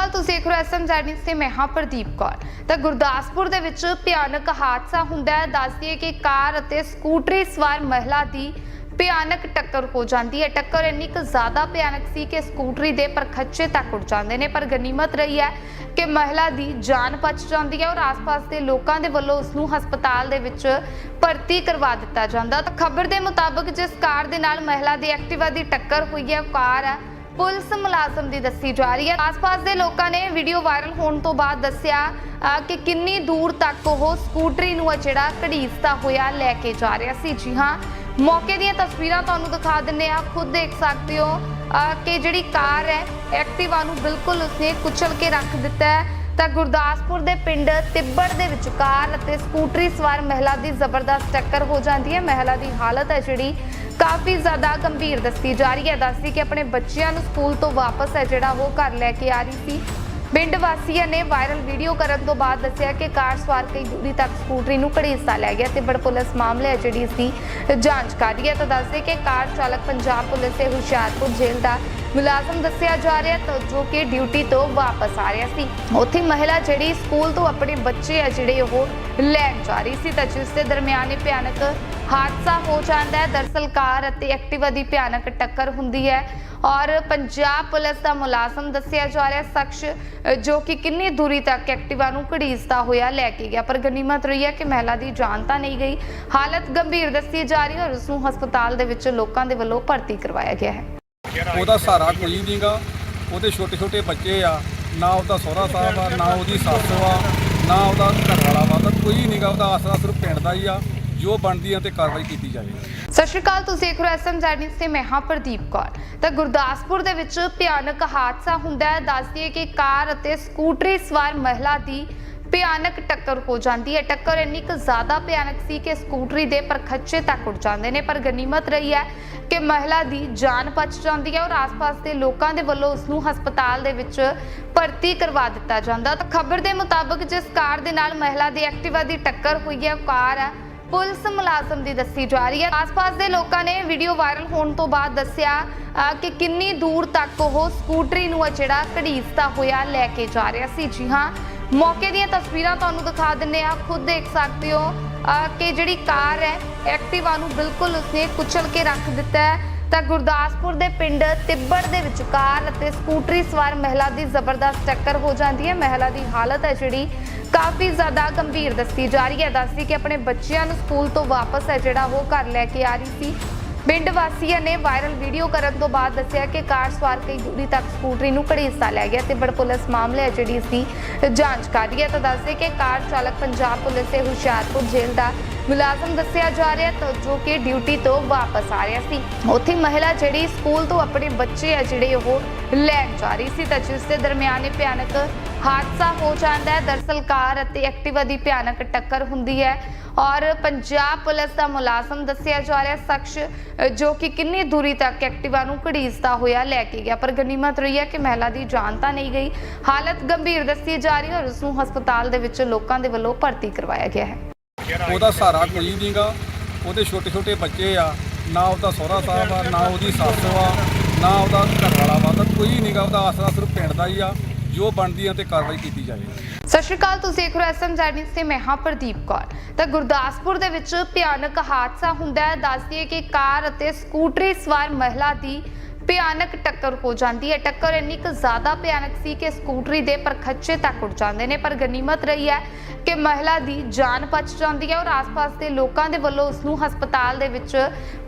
ਹਾਲ ਤੁਸੀਂ ਦੇਖ ਰਹੇ ਐਸਐਮ ਨਿਊਜ਼ ਤੇ ਮੈਂ ਹਾਂ ਪ੍ਰਦੀਪ ਕੌਰ। ਤਾਂ ਗੁਰਦਾਸਪੁਰ ਦੇ ਵਿੱਚ ਭਿਆਨਕ ਹਾਦਸਾ ਹੁੰਦਾ ਹੈ। ਦੱਸ ਦਈਏ ਕਿ ਕਾਰ ਅਤੇ ਸਕੂਟਰੀ ਸਵਾਰ ਮਹਿਲਾ ਦੀ ਭਿਆਨਕ ਟੱਕਰ ਹੋ ਜਾਂਦੀ ਹੈ। ਟੱਕਰ ਇੰਨੀ ਕੁ ਜ਼ਿਆਦਾ ਭਿਆਨਕ ਸੀ ਕਿ ਸਕੂਟਰੀ ਦੇ ਪਰਖੱਚੇ ਤੱਕ ਉੱਡ ਜਾਂਦੇ ਨੇ, ਪਰ ਗਨੀਮਤ ਰਹੀ ਹੈ ਕਿ ਮਹਿਲਾ ਦੀ ਜਾਨ ਬਚ ਜਾਂਦੀ ਹੈ ਔਰ ਆਸ-ਪਾਸ ਦੇ ਲੋਕਾਂ ਦੇ ਵੱਲੋਂ ਉਸ ਨੂੰ ਹਸਪਤਾਲ ਦੇ ਵਿੱਚ ਭਰਤੀ ਕਰਵਾ ਦਿੱਤਾ ਜਾਂਦਾ। ਤਾਂ ਖਬਰ ਦੇ ਮੁਤਾਬਕ ਜਿਸ ਕਾਰ ਦੇ ਨਾਲ ਮਹਿਲਾ ਦੀ ਐਕਟਿਵਾ ਦੀ ਟੱਕਰ ਹੋਈ ਹੈ, ਉਹ ਕਾਰ ਹੈ ਪੁਲਿਸ ਮੁਲਾਜ਼ਮ ਦੀ ਦੱਸੀ ਜਾ ਰਹੀ ਹੈ। ਆਸ-ਪਾਸ ਦੇ ਲੋਕਾਂ ਨੇ ਵੀਡੀਓ ਵਾਇਰਲ ਹੋਣ ਤੋਂ ਬਾਅਦ ਦੱਸਿਆ ਕਿ ਕਿੰਨੀ ਦੂਰ ਤੱਕ ਉਹ ਸਕੂਟਰੀ ਨੂੰ ਜਿਹੜਾ ਘੜੀਸਦਾ ਹੋਇਆ ਲੈ ਕੇ ਜਾ ਰਿਹਾ ਸੀ। ਜੀ ਹਾਂ ਮੌਕੇ ਦੀਆਂ ਤਸਵੀਰਾਂ ਤੁਹਾਨੂੰ ਦਿਖਾ ਦਿੰਨੇ ਆ ਖੁਦ ਦੇਖ ਸਕਦੇ ਹੋ ਅ, ਕਿ ਜਿਹੜੀ ਕਾਰ ਹੈ ਐਕਟਿਵਾ ਨੂੰ ਬਿਲਕੁਲ ਉਸਨੇ ਕੁਚਲ ਕੇ ਰੱਖ ਦਿੱਤਾ ਹੈ। ਤਾਂ ਗੁਰਦਾਸਪੁਰ ਦੇ ਪਿੰਡ ਤਿੱਬੜ ਦੇ ਵਿੱਚ ਕਾਰ ਅਤੇ ਸਕੂਟਰੀ ਸਵਾਰ ਮਹਿਲਾ ਦੀ ਜ਼ਬਰਦਸਤ ਟੱਕਰ ਹੋ ਜਾਂਦੀ ਹੈ। ਮਹਿਲਾ ਦੀ ਹਾਲਤ ਹੈ ਜਿਹੜੀ ਕਾਫੀ ਜ਼ਿਆਦਾ ਗੰਭੀਰ ਦੱਸੀ ਜਾ ਰਹੀ ਹੈ। ਦੱਸਦੀ ਕਿ ਆਪਣੇ ਬੱਚਿਆਂ ਨੂੰ ਸਕੂਲ ਤੋਂ ਵਾਪਸ ਹੈ ਜਿਹੜਾ ਉਹ ਘਰ ਲੈ ਕੇ ਆ ਰਹੀ ਸੀ। ਪਿੰਡ ਵਾਸੀਆਂ ਨੇ ਵਾਇਰਲ ਵੀਡੀਓ ਕਰਨ ਤੋਂ ਬਾਅਦ ਦੱਸਿਆ ਕਿ ਕਾਰ ਸਵਾਰ ਕਈ ਦੂਰੀ ਤੱਕ ਸਕੂਟਰੀ ਨੂੰ ਘੜੀਸਾ ਲੈ ਗਿਆ ਤੇ ਬੜ ਪੁਲਿਸ ਮਾਮਲੇ ਹੈ ਜਿਹੜੀ ਸੀ ਜਾਂਚ ਕਰ ਰਹੀ ਹੈ। ਤਾਂ ਦੱਸਦੇ ਕਿ ਕਾਰ ਚਾਲਕ ਪੰਜਾਬ ਪੁਲਿਸ ਦੇ ਹੁਸ਼ਿਆਰਪੁਰ ਜੇਲ੍ਹ ਦਾ ਮੁਲਾਜ਼ਮ ਦੱਸਿਆ ਜਾ ਰਿਹਾ ਤਾਂ ਜੋ ਕਿ ਡਿਊਟੀ ਤੋਂ ਵਾਪਸ ਆ ਰਿਹਾ ਸੀ। ਉੱਥੇ ਮਹਿਲਾ ਜਿਹੜੀ ਸਕੂਲ ਤੋਂ ਆਪਣੇ ਬੱਚੇ ਆ ਜਿਹੜੇ ਉਹ ਲੈਣ ਜਾ ਰਹੀ ਸੀ ਤਾਂ ਜਿਸ ਦੇ ਦਰਮਿਆਨ ਇਹ ਭਿਆਨਕ ਹਾਦਸਾ ਹੋ ਜਾਂਦਾ ਹੈ। ਦਰਸਲ ਕਾਰ ਅਤੇ ਐਕਟਿਵਾ ਦੀ ਭਿਆਨਕ ਟੱਕਰ ਹੁੰਦੀ ਹੈ ਔਰ ਪੰਜਾਬ ਪੁਲਿਸ ਦਾ ਮੁਲਾਜ਼ਮ ਦੱਸਿਆ ਜਾ ਰਿਹਾ ਸ਼ਖਸ ਜੋ ਕਿ ਕਿੰਨੀ ਦੂਰੀ ਤੱਕ ਐਕਟਿਵਾ ਨੂੰ ਘੜੀਸਦਾ ਹੋਇਆ ਲੈ ਕੇ ਗਿਆ। ਪਰ ਗਨੀਮਤ ਰਹੀ ਹੈ ਕਿ ਮਹਿਲਾ ਦੀ ਜਾਨ ਤਾਂ ਨਹੀਂ ਗਈ। ਹਾਲਤ ਗੰਭੀਰ ਦੱਸੀ ਜਾ ਰਹੀ ਔਰ ਉਸ ਨੂੰ ਹਸਪਤਾਲ ਦੇ ਵਿੱਚ ਲੋਕਾਂ ਦੇ ਵੱਲੋਂ ਭਰਤੀ ਕਰਵਾਇਆ ਗਿਆ ਹੈ। ਉਹਦਾ ਸਹਾਰਾ ਕੋਈ ਨਹੀਂਗਾ। ਉਹਦੇ ਛੋਟੇ ਛੋਟੇ ਬੱਚੇ ਆ। ਨਾ ਉਹਦਾ ਸਹੁਰਾ ਸਾਹਿਬ ਆ, ਨਾ ਉਹਦੀ ਸੱਸ ਆ, ਨਾ ਉਹਦਾ ਘਰ ਵਾਲਾ ਵਾ। ਤਾਂ ਕੋਈ ਨਹੀਂਗਾ, ਉਹਦਾ ਆਸਰਾ ਸਿਰਫ ਪਿੰਡ ਦਾ ਹੀ ਆ। ਜੋ ਬਣਦੀ ਆ ਤੇ ਕਾਰਵਾਈ ਕੀਤੀ ਜਾਵੇ ਸਤਿ ਸ਼੍ਰੀ ਅਕਾਲ, ਤੁਸੀਂ ਦੇਖ ਰਹੇ ਐਸਐਮ ਨਿਊਜ਼ ਤੇ ਮੈਂ ਹਾਂ ਪ੍ਰਦੀਪ ਕੌਰ। ਤਾਂ ਗੁਰਦਾਸਪੁਰ ਦੇ ਵਿੱਚ ਭਿਆਨਕ ਹਾਦਸਾ ਹੁੰਦਾ ਹੈ। ਦੱਸ ਦਈਏ ਕਿ ਕਾਰ ਅਤੇ ਸਕੂਟਰੀ ਸਵਾਰ ਮਹਿਲਾ ਦੀ ਭਿਆਨਕ ਟੱਕਰ ਹੋ ਜਾਂਦੀ ਹੈ। ਟੱਕਰ ਇੰਨੀ ਕੁ ਜ਼ਿਆਦਾ ਭਿਆਨਕ ਸੀ ਕਿ ਸਕੂਟਰੀ ਦੇ ਪਰਖੱਚੇ ਤੱਕ ਉੱਡ ਜਾਂਦੇ ਨੇ, ਪਰ ਗਨੀਮਤ ਰਹੀ ਹੈ ਕਿ ਮਹਿਲਾ ਦੀ ਜਾਨ ਬਚ ਜਾਂਦੀ ਹੈ ਔਰ ਆਸ-ਪਾਸ ਦੇ ਲੋਕਾਂ ਦੇ ਵੱਲੋਂ ਉਸ ਨੂੰ ਹਸਪਤਾਲ ਦੇ ਵਿੱਚ ਭਰਤੀ ਕਰਵਾ ਦਿੱਤਾ ਜਾਂਦਾ। ਤਾਂ ਖਬਰ ਦੇ ਮੁਤਾਬਕ ਜਿਸ ਕਾਰ ਦੇ ਨਾਲ ਮਹਿਲਾ ਦੀ ਐਕਟਿਵਾ ਦੀ ਟੱਕਰ ਹੋਈ ਹੈ, ਉਹ ਕਾਰ ਹੈ। ਪੁਲਿਸ ਮੁਲਾਜ਼ਮ ਦੀ ਦੱਸੀ ਜਾ ਰਹੀ ਹੈ। ਆਸ-ਪਾਸ ਦੇ ਲੋਕਾਂ ਨੇ ਵੀਡੀਓ ਵਾਇਰਲ ਹੋਣ ਤੋਂ ਬਾਅਦ ਦੱਸਿਆ ਕਿ ਕਿੰਨੀ ਦੂਰ ਤੱਕ ਉਹ ਸਕੂਟਰੀ ਨੂੰ ਜਿਹੜਾ ਘੜੀਸਦਾ ਹੋਇਆ ਲੈ ਕੇ ਜਾ ਰਿਹਾ ਸੀ। ਜੀ ਹਾਂ ਮੌਕੇ ਦੀਆਂ ਤਸਵੀਰਾਂ ਤੁਹਾਨੂੰ ਦਿਖਾ ਦਿੰਨੇ ਆ ਖੁਦ ਦੇਖ ਸਕਦੇ ਹੋ ਕਿ ਜਿਹੜੀ ਕਾਰ ਹੈ, ਐਕਟਿਵਾ ਨੂੰ ਬਿਲਕੁਲ ਉਸਨੇ ਕੁਚਲ ਕੇ ਰੱਖ ਦਿੱਤਾ ਹੈ। ਤਾਂ ਗੁਰਦਾਸਪੁਰ ਦੇ ਪਿੰਡ ਤਿੱਬੜ ਦੇ ਵਿੱਚ ਕਾਰ ਅਤੇ ਸਕੂਟਰੀ ਸਵਾਰ ਮਹਿਲਾ ਦੀ ਜ਼ਬਰਦਸਤ ਟੱਕਰ ਹੋ ਜਾਂਦੀ ਹੈ। ਮਹਿਲਾ ਦੀ ਹਾਲਤ ਹੈ ਜਿਹੜੀ ਕਾਫੀ ਜ਼ਿਆਦਾ ਗੰਭੀਰ ਦੱਸੀ ਜਾ ਰਹੀ ਹੈ। ਦੱਸਦੀ ਕਿ ਆਪਣੇ ਬੱਚਿਆਂ ਨੂੰ ਸਕੂਲ ਤੋਂ ਵਾਪਸ ਹੈ ਜਿਹੜਾ ਉਹ ਘਰ ਲੈ ਕੇ ਆ ਰਹੀ ਸੀ। ਪਿੰਡ ਵਾਸੀਆਂ ਨੇ ਵਾਇਰਲ ਵੀਡੀਓ ਕਰਨ ਤੋਂ ਬਾਅਦ ਦੱਸਿਆ ਕਿ ਕਾਰ ਸਵਾਰ ਕਈ ਦੂਰੀ ਤੱਕ ਸਕੂਟਰੀ ਨੂੰ ਘੜੀਸਾ ਲੈ ਗਿਆ ਤੇ ਬੜ ਪੁਲਿਸ ਮਾਮਲੇ ਹੈ ਜਿਹੜੀ ਸੀ ਜਾਂਚ ਕਰ ਰਹੀ ਹੈ ਤਾਂ ਦੱਸਦੇ ਕਿ ਕਾਰ ਚਾਲਕ ਪੰਜਾਬ ਪੁਲਿਸ ਦੇ ਹੁਸ਼ਿਆਰਪੁਰ ਜੇਲ੍ਹ ਦਾ ਮੁਲਾਜ਼ਮ ਦੱਸਿਆ ਜਾ ਰਿਹਾ ਤਾਂ ਜੋ ਕਿ ਡਿਊਟੀ ਤੋਂ ਵਾਪਸ ਆ ਰਿਹਾ ਸੀ। ਉੱਥੇ ਮਹਿਲਾ ਜਿਹੜੀ ਸਕੂਲ ਤੋਂ ਆਪਣੇ ਬੱਚੇ ਆ ਜਿਹੜੇ ਉਹ ਲੈਣ ਜਾ ਰਹੀ ਸੀ ਤਾਂ ਜਿਸ ਦੇ ਦਰਮਿਆਨ ਇਹ ਭਿਆਨਕ ਹਾਦਸਾ ਹੋ ਜਾਂਦਾ ਹੈ। ਦਰਸਲ ਕਾਰ ਅਤੇ ਐਕਟਿਵਾ ਦੀ ਭਿਆਨਕ ਟੱਕਰ ਹੁੰਦੀ ਹੈ ਔਰ ਪੰਜਾਬ ਪੁਲਿਸ ਦਾ ਮੁਲਾਜ਼ਮ ਦੱਸਿਆ ਜਾ ਰਿਹਾ ਸ਼ਖਸ ਜੋ ਕਿ ਕਿੰਨੀ ਦੂਰੀ ਤੱਕ ਐਕਟਿਵਾ ਨੂੰ ਘੜੀਸਦਾ ਹੋਇਆ ਲੈ ਕੇ ਗਿਆ। ਪਰ ਗਨੀਮਤ ਰਹੀ ਹੈ ਕਿ ਮਹਿਲਾ ਦੀ ਜਾਨ ਤਾਂ ਨਹੀਂ ਗਈ। ਹਾਲਤ ਗੰਭੀਰ ਦੱਸੀ ਜਾ ਰਹੀ ਔਰ ਉਸ ਨੂੰ ਹਸਪਤਾਲ ਦੇ ਵਿੱਚ ਲੋਕਾਂ ਦੇ ਵੱਲੋਂ ਭਰਤੀ ਕਰਵਾਇਆ ਗਿਆ ਹੈ। ਉਹਦਾ ਸਹਾਰਾ ਕੋਈ ਨਹੀਂਗਾ। ਉਹਦੇ ਛੋਟੇ ਛੋਟੇ ਬੱਚੇ ਆ। ਨਾ ਉਹਦਾ ਸਹੁਰਾ ਸਾਹਿਬ ਆ, ਨਾ ਉਹਦੀ ਸੱਸ ਆ, ਨਾ ਉਹਦਾ ਘਰ ਵਾਲਾ ਵਾ। ਤਾਂ ਕੋਈ ਨਹੀਂਗਾ, ਉਹਦਾ ਆਸਰਾ ਸਿਰਫ ਪਿੰਡ ਦਾ ਹੀ ਆ। ਜੋ ਬਣਦੀ ਆ ਤੇ ਕਾਰਵਾਈ ਕੀਤੀ ਜਾਵੇ। ਸਤਿ ਸ਼੍ਰੀ ਅਕਾਲ, ਤੁਸੀਂ ਦੇਖ ਰਹੇ ਹੋ ਐਸਐਮ ਨਿਊਜ਼ ਤੇ ਮੈਂ ਹਾਂ ਪ੍ਰਦੀਪ ਕੌਰ। ਤਾਂ ਗੁਰਦਾਸਪੁਰ ਦੇ ਵਿੱਚ ਭਿਆਨਕ ਹਾਦਸਾ ਹੁੰਦਾ ਹੈ। ਦੱਸ ਦਈਏ ਕਿ ਕਾਰ ਅਤੇ ਸਕੂਟਰੀ ਸਵਾਰ ਮਹਿਲਾ ਦੀ ਭਿਆਨਕ ਟੱਕਰ ਹੋ ਜਾਂਦੀ ਹੈ। ਟੱਕਰ ਇੰਨੀ ਕੁ ਜ਼ਿਆਦਾ ਭਿਆਨਕ ਸੀ ਕਿ ਸਕੂਟਰੀ ਦੇ ਪਰਖੱਚੇ ਤੱਕ ਉੱਡ ਜਾਂਦੇ ਨੇ, ਪਰ ਗਨੀਮਤ ਰਹੀ ਹੈ ਕਿ ਮਹਿਲਾ ਦੀ ਜਾਨ ਬਚ ਜਾਂਦੀ ਹੈ ਔਰ ਆਸ-ਪਾਸ ਦੇ ਲੋਕਾਂ ਦੇ ਵੱਲੋਂ ਉਸ ਨੂੰ ਹਸਪਤਾਲ ਦੇ ਵਿੱਚ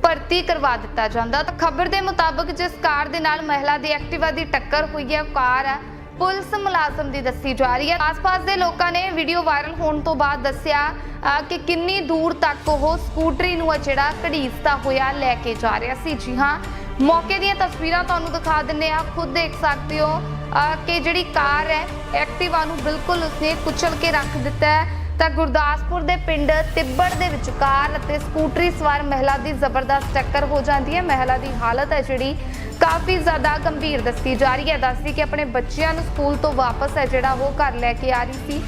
ਭਰਤੀ ਕਰਵਾ ਦਿੱਤਾ ਜਾਂਦਾ। ਤਾਂ ਖਬਰ ਦੇ ਮੁਤਾਬਕ ਜਿਸ ਕਾਰ ਦੇ ਨਾਲ ਮਹਿਲਾ ਦੀ ਐਕਟਿਵਾ ਦੀ ਟੱਕਰ ਹੋਈ ਹੈ, ਉਹ ਕਾਰ ਹੈ। ਪੁਲਿਸ ਮੁਲਾਜ਼ਮ ਦੀ ਦੱਸੀ ਜਾ ਰਹੀ ਹੈ। ਆਸ-ਪਾਸ ਦੇ ਲੋਕਾਂ ਨੇ ਵੀਡੀਓ ਵਾਇਰਲ ਹੋਣ ਤੋਂ ਬਾਅਦ ਦੱਸਿਆ ਕਿ ਕਿੰਨੀ ਦੂਰ ਤੱਕ ਉਹ ਸਕੂਟਰੀ ਨੂੰ ਜਿਹੜਾ ਘੜੀਸਦਾ ਹੋਇਆ ਲੈ ਕੇ ਜਾ ਰਿਹਾ ਸੀ। ਜੀ ਹਾਂ ਮੌਕੇ ਦੀਆਂ ਤਸਵੀਰਾਂ ਤੁਹਾਨੂੰ ਦਿਖਾ ਦਿੰਨੇ ਆ ਖੁਦ ਦੇਖ ਸਕਦੇ ਹੋ ਕਿ ਜਿਹੜੀ ਕਾਰ ਹੈ, ਐਕਟਿਵਾ ਨੂੰ ਬਿਲਕੁਲ ਉਸਨੇ ਕੁਚਲ ਕੇ ਰੱਖ ਦਿੱਤਾ ਹੈ। ਤਾਂ ਗੁਰਦਾਸਪੁਰ ਦੇ ਪਿੰਡ ਤਿੱਬੜ ਦੇ ਵਿੱਚ ਕਾਰ ਅਤੇ ਸਕੂਟਰੀ ਸਵਾਰ ਮਹਿਲਾ ਦੀ ਜ਼ਬਰਦਸਤ ਟੱਕਰ ਹੋ ਜਾਂਦੀ ਹੈ। ਮਹਿਲਾ ਦੀ ਹਾਲਤ ਹੈ ਜਿਹੜੀ ਕਾਫੀ ਜ਼ਿਆਦਾ ਗੰਭੀਰ ਦੱਸੀ ਜਾ ਰਹੀ ਹੈ। ਦੱਸਦੀ ਕਿ ਆਪਣੇ ਬੱਚਿਆਂ ਨੂੰ ਸਕੂਲ ਤੋਂ ਵਾਪਸ ਹੈ ਜਿਹੜਾ ਉਹ ਘਰ ਲੈ ਕੇ ਆ ਰਹੀ ਸੀ।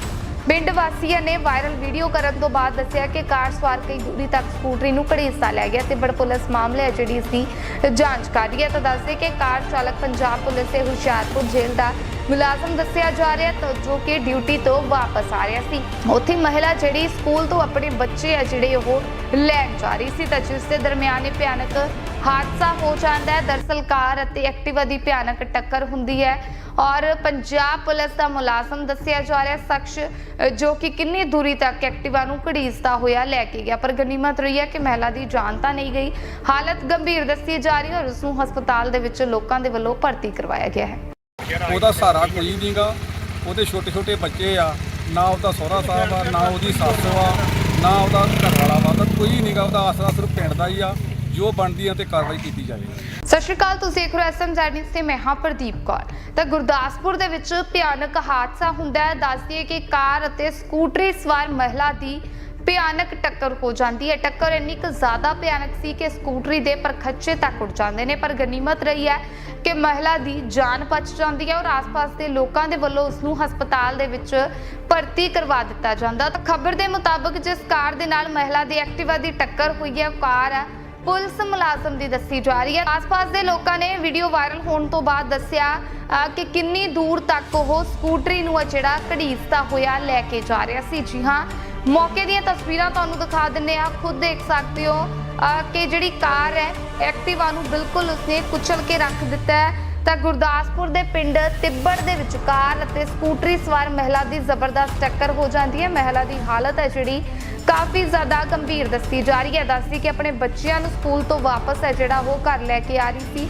ਪਿੰਡ ਵਾਸੀਆਂ ਨੇ ਵਾਇਰਲ ਵੀਡੀਓ ਕਰਨ ਤੋਂ ਬਾਅਦ ਦੱਸਿਆ ਕਿ ਕਾਰ ਸਵਾਰ ਕਈ ਦੂਰੀ ਤੱਕ ਸਕੂਟਰੀ ਨੂੰ ਘੜੀਸਾ ਲੈ ਗਿਆ ਤੇ ਬੜ ਪੁਲਿਸ ਮਾਮਲੇ ਜਿਹੜੀ ਸੀ ਜਾਂਚ ਕਰ ਰਹੀ ਹੈ। ਤਾਂ ਦੱਸਦੇ ਕਿ ਕਾਰ ਚਾਲਕ ਪੰਜਾਬ ਪੁਲਿਸ ਦੇ ਹੁਸ਼ਿਆਰਪੁਰ ਜੇਲ੍ਹ ਦਾ ਮੁਲਾਜ਼ਮ ਦੱਸਿਆ ਜਾ ਰਿਹਾ ਤਾਂ ਜੋ ਕਿ ਡਿਊਟੀ ਤੋਂ ਵਾਪਸ ਆ ਰਿਹਾ ਸੀ। ਉੱਥੇ ਮਹਿਲਾ ਜਿਹੜੀ ਸਕੂਲ ਤੋਂ ਆਪਣੇ ਬੱਚੇ ਆ ਜਿਹੜੇ ਉਹ ਲੈਣ ਜਾ ਰਹੀ ਸੀ ਤਾਂ ਜਿਸ ਦੇ ਦਰਮਿਆਨ ਇਹ ਭਿਆਨਕ ਹਾਦਸਾ ਹੋ ਜਾਂਦਾ ਹੈ। ਦਰਸਲ ਕਾਰ ਅਤੇ ਐਕਟਿਵਾ ਦੀ ਭਿਆਨਕ ਟੱਕਰ ਹੁੰਦੀ ਹੈ ਔਰ ਪੰਜਾਬ ਪੁਲਿਸ ਦਾ ਮੁਲਾਜ਼ਮ ਦੱਸਿਆ ਜਾ ਰਿਹਾ ਸ਼ਖਸ ਜੋ ਕਿ ਕਿੰਨੀ ਦੂਰੀ ਤੱਕ ਐਕਟਿਵਾ ਨੂੰ ਘੜੀਸਦਾ ਹੋਇਆ ਲੈ ਕੇ ਗਿਆ। ਪਰ ਗਨੀਮਤ ਰਹੀ ਹੈ ਕਿ ਮਹਿਲਾ ਦੀ ਜਾਨ ਤਾਂ ਨਹੀਂ ਗਈ। ਹਾਲਤ ਗੰਭੀਰ ਦੱਸੀ ਜਾ ਰਹੀ ਔਰ ਉਸ ਨੂੰ ਹਸਪਤਾਲ ਦੇ ਵਿੱਚ ਲੋਕਾਂ ਦੇ ਵੱਲੋਂ ਭਰਤੀ ਕਰਵਾਇਆ ਗਿਆ ਹੈ। ਉਹਦਾ ਸਹਾਰਾ ਕੋਈ ਨਹੀਂਗਾ। ਉਹਦੇ ਛੋਟੇ ਛੋਟੇ ਬੱਚੇ ਆ। ਨਾ ਉਹਦਾ ਸਹੁਰਾ ਸਾਹਿਬ ਆ, ਨਾ ਉਹਦੀ ਸੱਸ ਆ, ਨਾ ਉਹਦਾ ਘਰ ਵਾਲਾ ਵਾ ਕੋਈ ਨਹੀਂਗਾ। ਉਹਦਾ ਆਸਰਾ ਸਿਰਫ ਪਿੰਡ ਦਾ ਹੀ ਆ। ਜੋ ਬਣਦੀ ਆ ਤੇ ਕਾਰਵਾਈ ਕੀਤੀ ਜਾਵੇ ਸਤਿ ਸ਼੍ਰੀ ਅਕਾਲ, ਤੁਸੀਂ ਦੇਖ ਰਹੇ ਹੋ ਐਸਐਮ ਜ਼ੈਡਨਿਊਜ਼ ਤੇ ਮੈਂ ਹਾਂ ਪ੍ਰਦੀਪ ਕੌਰ। ਤਾਂ ਗੁਰਦਾਸਪੁਰ ਦੇ ਵਿੱਚ ਭਿਆਨਕ ਹਾਦਸਾ ਹੁੰਦਾ ਹੈ। ਦੱਸ ਦਈਏ ਕਿ ਕਾਰ ਅਤੇ ਸਕੂਟਰੀ ਸਵਾਰ ਮਹਿਲਾ ਦੀ ਭਿਆਨਕ ਟੱਕਰ ਹੋ ਜਾਂਦੀ ਹੈ। ਟੱਕਰ ਇੰਨੀ ਕੁ ਜ਼ਿਆਦਾ ਭਿਆਨਕ ਸੀ ਕਿ ਸਕੂਟਰੀ ਦੇ ਪਰਖੱਚੇ ਤੱਕ ਉੱਡ ਜਾਂਦੇ ਨੇ, ਪਰ ਗਨੀਮਤ ਰਹੀ ਹੈ ਕਿ ਮਹਿਲਾ ਦੀ ਜਾਨ ਬਚ ਜਾਂਦੀ ਹੈ ਔਰ ਆਸ-ਪਾਸ ਦੇ ਲੋਕਾਂ ਦੇ ਵੱਲੋਂ ਉਸ ਨੂੰ ਹਸਪਤਾਲ ਦੇ ਵਿੱਚ ਭਰਤੀ ਕਰਵਾ ਦਿੱਤਾ ਜਾਂਦਾ। ਤਾਂ ਖਬਰ ਦੇ ਮੁਤਾਬਕ ਜਿਸ ਕਾਰ ਦੇ ਨਾਲ ਮਹਿਲਾ ਦੀ ਐਕਟਿਵਾ ਦੀ ਟੱਕਰ ਹੋਈ ਹੈ, ਉਹ ਕਾਰ ਹੈ ਪੁਲਿਸ ਮੁਲਾਜ਼ਮ ਦੀ ਦੱਸੀ ਜਾ ਰਹੀ ਹੈ। ਆਸ-ਪਾਸ ਦੇ ਲੋਕਾਂ ਨੇ ਵੀਡੀਓ ਵਾਇਰਲ ਹੋਣ ਤੋਂ ਬਾਅਦ ਦੱਸਿਆ ਕਿ ਕਿੰਨੀ ਦੂਰ ਤੱਕ ਉਹ ਸਕੂਟਰੀ ਨੂੰ ਜਿਹੜਾ ਘੜੀਸਦਾ ਹੋਇਆ ਲੈ ਕੇ ਜਾ ਰਿਹਾ ਸੀ। ਜੀ ਹਾਂ, ਮੌਕੇ ਦੀਆਂ ਤਸਵੀਰਾਂ ਤੁਹਾਨੂੰ ਦਿਖਾ ਦਿੰਨੇ ਆ ਖੁਦ ਦੇਖ ਸਕਦੇ ਹੋ ਕਿ ਜਿਹੜੀ ਕਾਰ ਹੈ, ਐਕਟਿਵਾ ਨੂੰ ਬਿਲਕੁਲ ਉਸਨੇ ਕੁਚਲ ਕੇ ਰੱਖ ਦਿੱਤਾ ਹੈ। ਤਾਂ ਗੁਰਦਾਸਪੁਰ ਦੇ ਪਿੰਡ ਤਿੱਬੜ ਦੇ ਵਿੱਚ ਕਾਰ ਅਤੇ ਸਕੂਟਰੀ ਸਵਾਰ ਮਹਿਲਾ ਦੀ ਜ਼ਬਰਦਸਤ ਟੱਕਰ ਹੋ ਜਾਂਦੀ ਹੈ। ਮਹਿਲਾ ਦੀ ਹਾਲਤ ਹੈ ਜਿਹੜੀ ਕਾਫੀ ਜ਼ਿਆਦਾ ਗੰਭੀਰ ਦੱਸੀ ਜਾ ਰਹੀ ਹੈ। ਦੱਸਦੀ ਕਿ ਆਪਣੇ ਬੱਚਿਆਂ ਨੂੰ ਸਕੂਲ ਤੋਂ ਵਾਪਸ ਹੈ ਜਿਹੜਾ ਉਹ ਘਰ ਲੈ ਕੇ ਆ ਰਹੀ ਸੀ।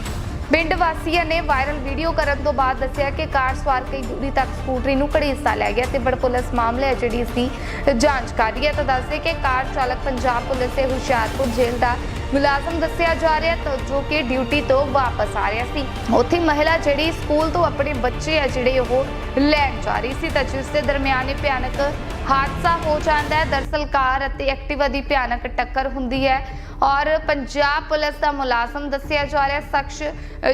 ਪਿੰਡ ਵਾਸੀਆਂ ਨੇ ਵਾਇਰਲ ਵੀਡੀਓ ਕਰਨ ਤੋਂ ਬਾਅਦ ਦੱਸਿਆ ਕਿ ਕਾਰ ਸਵਾਰ ਕਈ ਦੂਰੀ ਤੱਕ ਸਕੂਟਰੀ ਨੂੰ ਘੜੀਸਾ ਲੈ ਗਿਆ। ਤੇ ਬੜ ਪੁਲਿਸ ਮਾਮਲੇ ਹੈ ਜਿਹੜੀ ਇਸ ਦੀ ਜਾਂਚ ਕਰ ਰਹੀ ਹੈ। ਤਾਂ ਦੱਸਦੇ ਕਿ ਕਾਰ ਚਾਲਕ ਪੰਜਾਬ ਪੁਲਿਸ ਦੇ ਹੁਸ਼ਿਆਰਪੁਰ ਜੇਲ੍ਹ ਦਾ ਮੁਲਾਜ਼ਮ ਦੱਸਿਆ ਜਾ ਰਿਹਾ ਤਾਂ ਜੋ ਕਿ ਡਿਊਟੀ ਤੋਂ ਵਾਪਸ ਆ ਰਿਹਾ ਸੀ। ਉੱਥੇ ਮਹਿਲਾ ਜਿਹੜੀ ਸਕੂਲ ਤੋਂ ਆਪਣੇ ਬੱਚੇ ਆ ਜਿਹੜੇ ਉਹ ਲੈਣ ਜਾ ਰਹੀ ਸੀ ਤਾਂ ਜਿਸ ਦੇ ਦਰਮਿਆਨ ਇਹ ਭਿਆਨਕ ਹਾਦਸਾ ਹੋ ਜਾਂਦਾ ਹੈ। ਦਰਸਲ ਕਾਰ ਅਤੇ ਐਕਟਿਵਾ ਦੀ ਭਿਆਨਕ ਟੱਕਰ ਹੁੰਦੀ ਹੈ ਔਰ ਪੰਜਾਬ ਪੁਲਿਸ ਦਾ ਮੁਲਾਜ਼ਮ ਦੱਸਿਆ ਜਾ ਰਿਹਾ ਸ਼ਖਸ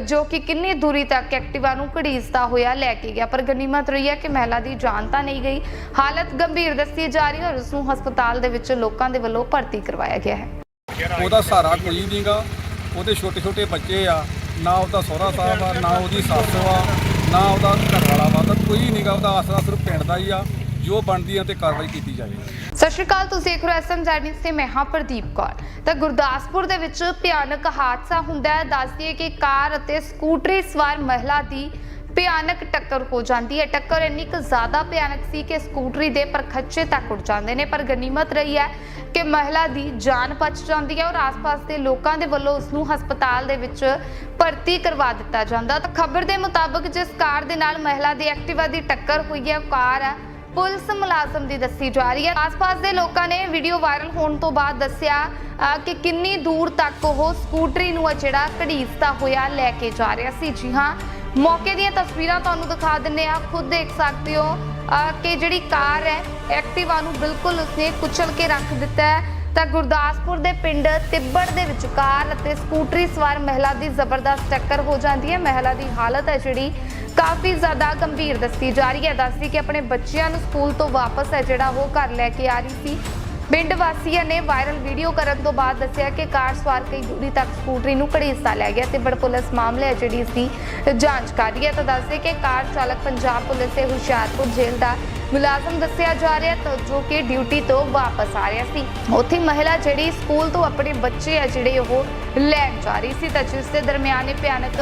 ਜੋ ਕਿ ਕਿੰਨੀ ਦੂਰੀ ਤੱਕ ਐਕਟਿਵਾ ਨੂੰ ਘੜੀਸਦਾ ਹੋਇਆ ਲੈ ਕੇ ਗਿਆ। ਪਰ ਗਨੀਮਤ ਰਹੀ ਹੈ ਕਿ ਮਹਿਲਾ ਦੀ ਜਾਨ ਤਾਂ ਨਹੀਂ ਗਈ। ਹਾਲਤ ਗੰਭੀਰ ਦੱਸੀ ਜਾ ਰਹੀ ਔਰ ਉਸ ਨੂੰ ਹਸਪਤਾਲ ਦੇ ਵਿੱਚ ਲੋਕਾਂ ਦੇ ਵੱਲੋਂ ਭਰਤੀ ਕਰਵਾਇਆ ਗਿਆ ਹੈ। ਉਹਦਾ ਸਹਾਰਾ ਕੋਈ ਨਹੀਂਗਾ। ਉਹਦੇ ਛੋਟੇ ਛੋਟੇ ਬੱਚੇ ਆ। ਨਾ ਉਹਦਾ ਸਹੁਰਾ ਸਾਹਿਬ ਆ, ਨਾ ਉਹਦੀ ਸੱਸ ਆ ਨਾ ਉਹਦਾ ਘਰ ਵਾਲਾ ਵਾ। ਤਾਂ ਕੋਈ ਨਹੀਂਗਾ, ਉਹਦਾ ਆਸਰਾ ਸਿਰਫ ਪਿੰਡ ਦਾ ਹੀ ਆ। ਜੋ ਬਣਦੀ ਆ ਤੇ ਕਾਰਵਾਈ ਕੀਤੀ ਜਾਵੇ। ਸਤਿ ਸ਼੍ਰੀ ਅਕਾਲ, ਤੁਸੀਂ ਦੇਖ ਰਹੇ ਐਸਐਮ ਜ਼ੈਡਨਿਊਜ਼ ਤੇ ਮੈਂ ਹਾਂ ਪ੍ਰਦੀਪ ਕੌਰ। ਤਾਂ ਗੁਰਦਾਸਪੁਰ ਦੇ ਵਿੱਚ ਭਿਆਨਕ ਹਾਦਸਾ ਹੁੰਦਾ ਹੈ। ਦੱਸ ਦਈਏ ਕਿ ਕਾਰ ਅਤੇ ਸਕੂਟਰੀ ਸਵਾਰ ਮਹਿਲਾ ਦੀ ਭਿਆਨਕ ਟੱਕਰ ਹੋ ਜਾਂਦੀ ਹੈ। ਟੱਕਰ ਇੰਨੀ ਕੁ ਜ਼ਿਆਦਾ ਭਿਆਨਕ ਸੀ ਕਿ ਸਕੂਟਰੀ ਦੇ ਪਰਖੱਚੇ ਤੱਕ ਉੱਡ ਜਾਂਦੇ ਨੇ, ਪਰ ਗਨੀਮਤ ਰਹੀ ਹੈ ਕਿ ਮਹਿਲਾ ਦੀ ਜਾਨ ਬਚ ਜਾਂਦੀ ਹੈ ਔਰ ਆਸ-ਪਾਸ ਦੇ ਲੋਕਾਂ ਦੇ ਵੱਲੋਂ ਉਸ ਨੂੰ ਹਸਪਤਾਲ ਦੇ ਵਿੱਚ ਭਰਤੀ ਕਰਵਾ ਦਿੱਤਾ ਜਾਂਦਾ। ਤਾਂ ਖਬਰ ਦੇ ਮੁਤਾਬਕ ਜਿਸ ਕਾਰ ਦੇ ਨਾਲ ਮਹਿਲਾ ਦੀ ਐਕਟਿਵਾ ਦੀ ਟੱਕਰ ਹੋਈ ਹੈ, ਉਹ ਕਾਰ ਹੈ। ਪੁਲਿਸ ਮੁਲਾਜ਼ਮ ਦੀ ਦੱਸੀ ਜਾ ਰਹੀ ਹੈ। ਆਸ-ਪਾਸ ਦੇ ਲੋਕਾਂ ਨੇ ਵੀਡੀਓ ਵਾਇਰਲ ਹੋਣ ਤੋਂ ਬਾਅਦ ਦੱਸਿਆ ਕਿ ਕਿੰਨੀ ਦੂਰ ਤੱਕ ਉਹ ਸਕੂਟਰੀ ਨੂੰ ਜਿਹੜਾ ਘੜੀਸਦਾ ਹੋਇਆ ਲੈ ਕੇ ਜਾ ਰਿਹਾ ਸੀ। ਜੀ ਹਾਂ ਮੌਕੇ ਦੀਆਂ ਤਸਵੀਰਾਂ ਤੁਹਾਨੂੰ ਦਿਖਾ ਦਿੰਨੇ ਆ ਖੁਦ ਦੇਖ ਸਕਦੇ ਹੋ ਕਿ ਜਿਹੜੀ ਕਾਰ ਹੈ, ਐਕਟਿਵਾ ਨੂੰ ਬਿਲਕੁਲ ਉਸਨੇ ਕੁਚਲ ਕੇ ਰੱਖ ਦਿੱਤਾ ਹੈ। ਤਾਂ ਗੁਰਦਾਸਪੁਰ ਦੇ ਪਿੰਡ ਤਿੱਬੜ ਦੇ ਵਿੱਚ ਕਾਰ ਅਤੇ ਸਕੂਟਰੀ ਸਵਾਰ ਮਹਿਲਾ ਦੀ ਜ਼ਬਰਦਸਤ ਟੱਕਰ ਹੋ ਜਾਂਦੀ ਹੈ। ਮਹਿਲਾ ਦੀ ਹਾਲਤ ਹੈ ਜਿਹੜੀ ਕਾਫੀ ਜ਼ਿਆਦਾ ਗੰਭੀਰ ਦੱਸੀ ਜਾ ਰਹੀ ਹੈ। ਦੱਸਦੀ ਕਿ ਆਪਣੇ ਬੱਚਿਆਂ ਨੂੰ ਸਕੂਲ ਤੋਂ ਵਾਪਸ ਹੈ ਜਿਹੜਾ ਉਹ ਘਰ ਲੈ ਕੇ ਆ ਰਹੀ ਸੀ। ਪਿੰਡ ਵਾਸੀਆਂ ਨੇ ਵਾਇਰਲ ਵੀਡੀਓ ਕਰਨ ਤੋਂ ਬਾਅਦ ਦੱਸਿਆ ਕਿ ਕਾਰ ਸਵਾਰ ਕਈ ਦੂਰੀ ਤੱਕ ਸਕੂਟਰੀ ਨੂੰ ਘੜੀਸਾ ਲੈ ਗਿਆ ਤੇ ਬੜ ਪੁਲਿਸ ਮਾਮਲੇ ਹੈ ਜਿਹੜੀ ਇਸ ਦੀ ਜਾਂਚ ਕਰ ਰਹੀ ਹੈ ਤਾਂ ਦੱਸਦੇ ਕਿ ਕਾਰ ਚਾਲਕ ਪੰਜਾਬ ਪੁਲਿਸ ਦੇ ਹੁਸ਼ਿਆਰਪੁਰ ਜੇਲ੍ਹ ਦਾ ਮੁਲਾਜ਼ਮ ਦੱਸਿਆ ਜਾ ਰਿਹਾ ਤਾਂ ਜੋ ਕਿ ਡਿਊਟੀ ਤੋਂ ਵਾਪਸ ਆ ਰਿਹਾ ਸੀ। ਉੱਥੇ ਮਹਿਲਾ ਜਿਹੜੀ ਸਕੂਲ ਤੋਂ ਆਪਣੇ ਬੱਚੇ ਆ ਜਿਹੜੇ ਉਹ ਲੈਣ ਜਾ ਰਹੀ ਸੀ ਤਾਂ ਜਿਸ ਦੇ ਦਰਮਿਆਨ ਇਹ ਭਿਆਨਕ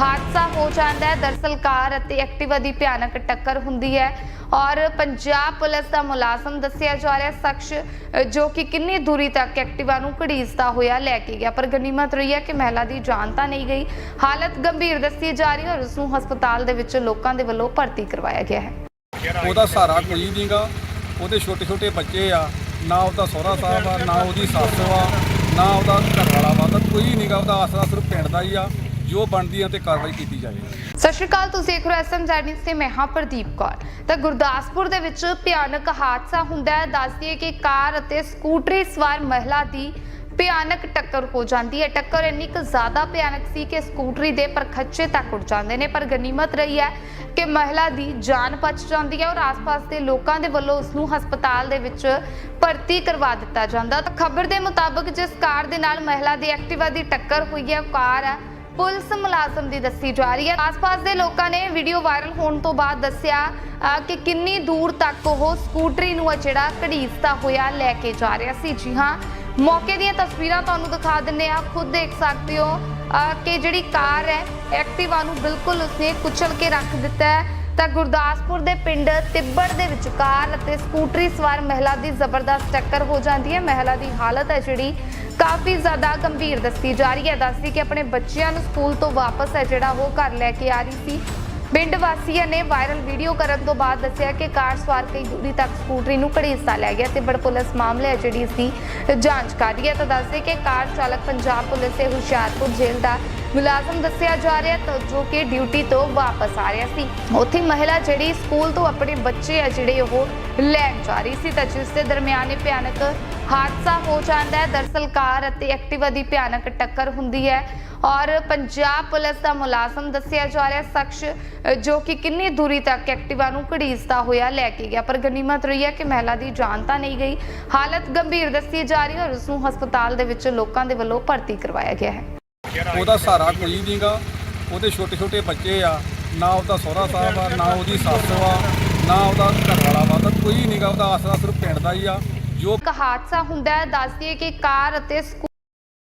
ਹਾਦਸਾ ਹੋ ਜਾਂਦਾ ਹੈ। ਦਰਸਲ ਕਾਰ ਅਤੇ ਐਕਟਿਵਾ ਦੀ ਭਿਆਨਕ ਟੱਕਰ ਹੁੰਦੀ ਹੈ ਔਰ ਪੰਜਾਬ ਪੁਲਿਸ ਦਾ ਮੁਲਾਜ਼ਮ ਦੱਸਿਆ ਜਾ ਰਿਹਾ ਸ਼ਖਸ ਜੋ ਕਿ ਕਿੰਨੀ ਦੂਰੀ ਤੱਕ ਐਕਟਿਵਾ ਨੂੰ ਘੜੀਸਦਾ ਹੋਇਆ ਲੈ ਕੇ ਗਿਆ। ਪਰ ਗਨੀਮਤ ਰਹੀ ਹੈ ਕਿ ਮਹਿਲਾ ਦੀ ਜਾਨ ਤਾਂ ਨਹੀਂ ਗਈ। ਹਾਲਤ ਗੰਭੀਰ ਦੱਸੀ ਜਾ ਰਹੀ ਔਰ ਉਸ ਨੂੰ ਹਸਪਤਾਲ ਦੇ ਵਿੱਚ ਲੋਕਾਂ ਦੇ ਵੱਲੋਂ ਭਰਤੀ ਕਰਵਾਇਆ ਗਿਆ ਹੈ। ਉਹਦਾ ਸਹਾਰਾ ਕੋਈ ਨਹੀਂਗਾ। ਉਹਦੇ ਛੋਟੇ ਛੋਟੇ ਬੱਚੇ ਆ। ਨਾ ਉਹਦਾ ਸਹੁਰਾ ਸਾਹਿਬ ਆ, ਨਾ ਉਹਦੀ ਸੱਸ ਆ, ਨਾ ਉਹਦਾ ਘਰ ਵਾਲਾ ਵਾ। ਤਾਂ ਕੋਈ ਨਹੀਂਗਾ, ਉਹਦਾ ਆਸਰਾ ਸਿਰਫ ਪਿੰਡ ਦਾ ਹੀ ਆ। ਜੋ ਬਣਦੀ ਆ ਤੇ ਕਾਰਵਾਈ ਕੀਤੀ ਜਾਵੇ ਸਤਿ ਸ਼੍ਰੀ ਅਕਾਲ, ਤੁਸੀਂ ਦੇਖ ਰਹੇ ਐਸਐਮ ਜ਼ੈਡਨਿਊਜ਼ ਤੇ ਮੈਂ ਹਾਂ ਪ੍ਰਦੀਪ ਕੌਰ। ਤਾਂ ਗੁਰਦਾਸਪੁਰ ਦੇ ਵਿੱਚ ਭਿਆਨਕ ਹਾਦਸਾ ਹੁੰਦਾ ਹੈ। ਦੱਸ ਦਈਏ ਕਿ ਕਾਰ ਅਤੇ ਸਕੂਟਰੀ ਸਵਾਰ ਮਹਿਲਾ ਦੀ ਭਿਆਨਕ ਟੱਕਰ ਹੋ ਜਾਂਦੀ ਹੈ। ਟੱਕਰ ਇੰਨੀ ਕੁ ਜ਼ਿਆਦਾ ਭਿਆਨਕ ਸੀ ਕਿ ਸਕੂਟਰੀ ਦੇ ਪਰਖੱਚੇ ਤੱਕ ਉੱਡ ਜਾਂਦੇ ਨੇ, ਪਰ ਗਨੀਮਤ ਰਹੀ ਹੈ ਕਿ ਮਹਿਲਾ ਦੀ ਜਾਨ ਬਚ ਜਾਂਦੀ ਹੈ ਔਰ ਆਸ-ਪਾਸ ਦੇ ਲੋਕਾਂ ਦੇ ਵੱਲੋਂ ਉਸ ਨੂੰ ਹਸਪਤਾਲ ਦੇ ਵਿੱਚ ਭਰਤੀ ਕਰਵਾ ਦਿੱਤਾ ਜਾਂਦਾ। ਤਾਂ ਖਬਰ ਦੇ ਮੁਤਾਬਕ ਜਿਸ ਕਾਰ ਦੇ ਨਾਲ ਮਹਿਲਾ ਦੀ ਐਕਟਿਵਾ ਦੀ ਟੱਕਰ ਹੋਈ ਹੈ, ਉਹ ਕਾਰ ਹੈ। ਪੁਲਿਸ ਮੁਲਾਜ਼ਮ ਦੀ ਦੱਸੀ ਜਾ ਰਹੀ ਹੈ। ਆਸ-ਪਾਸ ਦੇ ਲੋਕਾਂ ਨੇ ਵੀਡੀਓ ਵਾਇਰਲ ਹੋਣ ਤੋਂ ਬਾਅਦ ਦੱਸਿਆ ਕਿ ਕਿੰਨੀ ਦੂਰ ਤੱਕ ਉਹ ਸਕੂਟਰੀ ਨੂੰ ਜਿਹੜਾ ਘੜੀਸਦਾ ਹੋਇਆ ਲੈ ਕੇ ਜਾ ਰਿਹਾ ਸੀ। ਜੀ ਹਾਂ ਮੌਕੇ ਦੀਆਂ ਤਸਵੀਰਾਂ ਤੁਹਾਨੂੰ ਦਿਖਾ ਦਿੰਨੇ ਆ ਖੁਦ ਦੇਖ ਸਕਦੇ ਹੋ ਕਿ ਜਿਹੜੀ ਕਾਰ ਹੈ, ਐਕਟਿਵਾ ਨੂੰ ਬਿਲਕੁਲ ਉਸਨੇ ਕੁਚਲ ਕੇ ਰੱਖ ਦਿੱਤਾ ਹੈ। ਤਾਂ ਗੁਰਦਾਸਪੁਰ ਦੇ ਪਿੰਡ ਤਿੱਬੜ ਦੇ ਵਿੱਚ ਕਾਰ ਅਤੇ ਸਕੂਟਰੀ ਸਵਾਰ ਮਹਿਲਾ ਦੀ ਜ਼ਬਰਦਸਤ ਟੱਕਰ ਹੋ ਜਾਂਦੀ ਹੈ। ਮਹਿਲਾ ਦੀ ਹਾਲਤ ਹੈ ਜਿਹੜੀ ਕਾਫੀ ਜ਼ਿਆਦਾ ਗੰਭੀਰ ਦੱਸੀ ਜਾ ਰਹੀ ਹੈ। ਦੱਸਦੀ ਕਿ ਆਪਣੇ ਬੱਚਿਆਂ ਨੂੰ ਸਕੂਲ ਤੋਂ ਵਾਪਸ ਹੈ ਜਿਹੜਾ ਉਹ ਘਰ ਲੈ ਕੇ ਆ ਰਹੀ ਸੀ। ਪਿੰਡ ਵਾਸੀਆਂ ਨੇ ਵਾਇਰਲ ਵੀਡੀਓ ਕਰਨ ਤੋਂ ਬਾਅਦ ਦੱਸਿਆ ਕਿ ਕਾਰ ਸਵਾਰ ਕਈ ਦੂਰੀ ਤੱਕ ਸਕੂਟਰੀ ਨੂੰ ਘੜੀਸਦਾ ਲੈ ਗਿਆ ਤੇ ਬੜ ਪੁਲਿਸ ਮਾਮਲੇ ਹੈ ਜਿਹੜੀ ਦੀ ਜਾਂਚ ਕਰ ਰਹੀ ਹੈ ਤਾਂ ਦੱਸਦੇ ਕਿ ਕਾਰ ਚਾਲਕ ਪੰਜਾਬ ਪੁਲਿਸ ਦੇ ਹੁਸ਼ਿਆਰਪੁਰ ਜੇਲ੍ਹ ਦਾ ਮੁਲਾਜ਼ਮ ਦੱਸਿਆ ਜਾ ਰਿਹਾ ਤਾਂ ਜੋ ਕਿ ਡਿਊਟੀ ਤੋਂ ਵਾਪਸ ਆ ਰਿਹਾ ਸੀ। ਉੱਥੇ ਮਹਿਲਾ ਜਿਹੜੀ ਸਕੂਲ ਤੋਂ ਆਪਣੇ ਬੱਚੇ ਆ ਜਿਹੜੇ ਉਹ ਲੈਣ ਜਾ ਰਹੀ ਸੀ ਤਾਂ ਜਿਸ ਦੇ ਦਰਮਿਆਨ ਇਹ ਭਿਆਨਕ ਹਾਦਸਾ ਹੋ ਜਾਂਦਾ ਹੈ। ਦਰਸਲ ਕਾਰ ਅਤੇ ਐਕਟਿਵਾ ਦੀ ਭਿਆਨਕ ਟੱਕਰ ਹੁੰਦੀ ਹੈ ਔਰ ਪੰਜਾਬ ਪੁਲਿਸ ਦਾ ਮੁਲਾਜ਼ਮ ਦੱਸਿਆ ਜਾ ਰਿਹਾ ਸ਼ਖਸ ਜੋ ਕਿ ਕਿੰਨੀ ਦੂਰੀ ਤੱਕ ਐਕਟਿਵਾ ਨੂੰ ਘੜੀਸਦਾ ਹੋਇਆ ਲੈ ਕੇ ਗਿਆ। ਪਰ ਗਨੀਮਤ ਰਹੀ ਹੈ ਕਿ ਮਹਿਲਾ ਦੀ ਜਾਨ ਤਾਂ ਨਹੀਂ ਗਈ। ਹਾਲਤ ਗੰਭੀਰ ਦੱਸੀ ਜਾ ਰਹੀ ਹੈ ਔਰ ਉਸ ਨੂੰ ਹਸਪਤਾਲ ਦੇ ਵਿੱਚ ਲੋਕਾਂ ਦੇ ਵੱਲੋਂ ਭਰਤੀ ਕਰਵਾਇਆ ਗਿਆ ਹੈ। ਉਹਦਾ ਸਹਾਰਾ ਕੋਈ ਨਹੀਂਗਾ। ਉਹਦੇ ਛੋਟੇ ਛੋਟੇ ਬੱਚੇ ਆ। ਨਾ ਉਹਦਾ ਸਹੁਰਾ ਸਾਹਿਬ ਆ, ਨਾ ਉਹਦੀ ਸੱਸ ਆ, ਨਾ ਉਹਦਾ ਘਰ ਵਾਲਾ ਵਾ, ਤਾਂ ਕੋਈ ਨਹੀਂਗਾ। ਉਹਦਾ ਆਸਰਾ ਸਿਰਫ ਪਿੰਡ ਦਾ ਹੀ ਆ। ਜੋ ਇੱਕ ਹਾਦਸਾ ਹੁੰਦਾ ਹੈ ਦੱਸਦੀਏ ਕਿ ਕਾਰ ਅਤੇ ਸਕੂ-